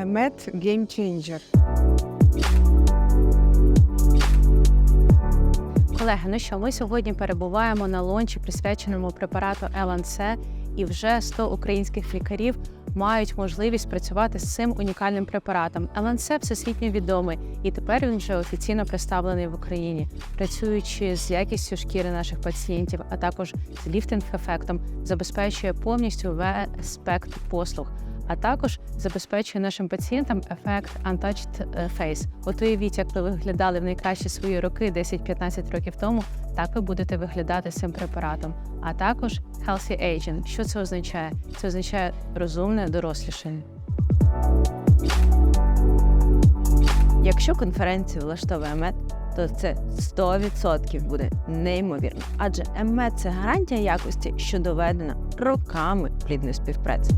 Емет Changer. Колеги, ну що, ми сьогодні перебуваємо на лончі, присвяченому препарату ЛНЦ, і вже 100 українських лікарів мають можливість працювати з цим унікальним препаратом. ЛНЦ всесвітньо відомий, і тепер він вже офіційно представлений в Україні, працюючи з якістю шкіри наших пацієнтів, а також з ліфтинг-ефектом, забезпечує повністю весь спектр послуг. А також забезпечує нашим пацієнтам ефект Untouched Face. От уявіть, як ви виглядали в найкращі свої роки 10-15 років тому, так ви будете виглядати цим препаратом. А також Healthy Aging. Що це означає? Це означає розумне дорослішання. Якщо конференцію влаштовує МЕД, то це 100% буде неймовірно. Адже МЕД – це гарантія якості, що доведена роками плідної співпраці.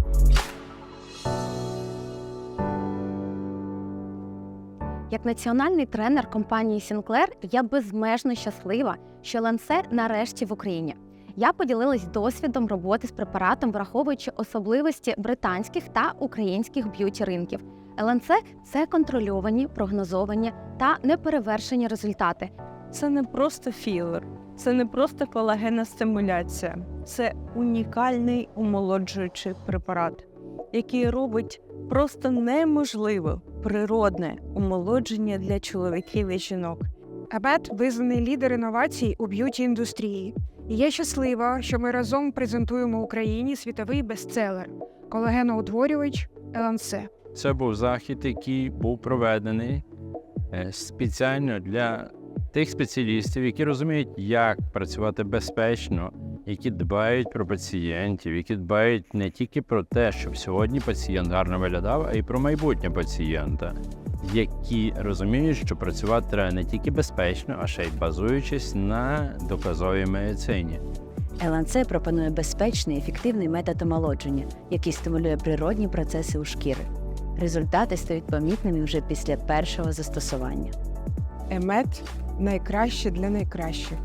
Як національний тренер компанії Сінклер, я безмежно щаслива, що лансе нарешті в Україні. Я поділилась досвідом роботи з препаратом, враховуючи особливості британських та українських б'юті ринків. ЛНЦ – це контрольовані, прогнозовані та неперевершені результати. Це не просто філер, це не просто колагенна стимуляція, це унікальний омолоджуючий препарат, який робить просто неможливе природне омолодження для чоловіків і жінок. Емет визнаний лідер інновацій у б'юті індустрії. І я щаслива, що ми разом презентуємо Україні світовий бестселер колагеноутворювач ЛНС. Це був захід, який був проведений е, спеціально для тих спеціалістів, які розуміють, як працювати безпечно, які дбають про пацієнтів, які дбають не тільки про те, щоб сьогодні пацієнт гарно виглядав, а й про майбутнє пацієнта, які розуміють, що працювати треба не тільки безпечно, а ще й базуючись на доказовій медицині. ЛНЦ пропонує безпечний ефективний метод омолодження, який стимулює природні процеси у шкіри. Результати стають помітними вже після першого застосування. Емет найкраще для найкращих.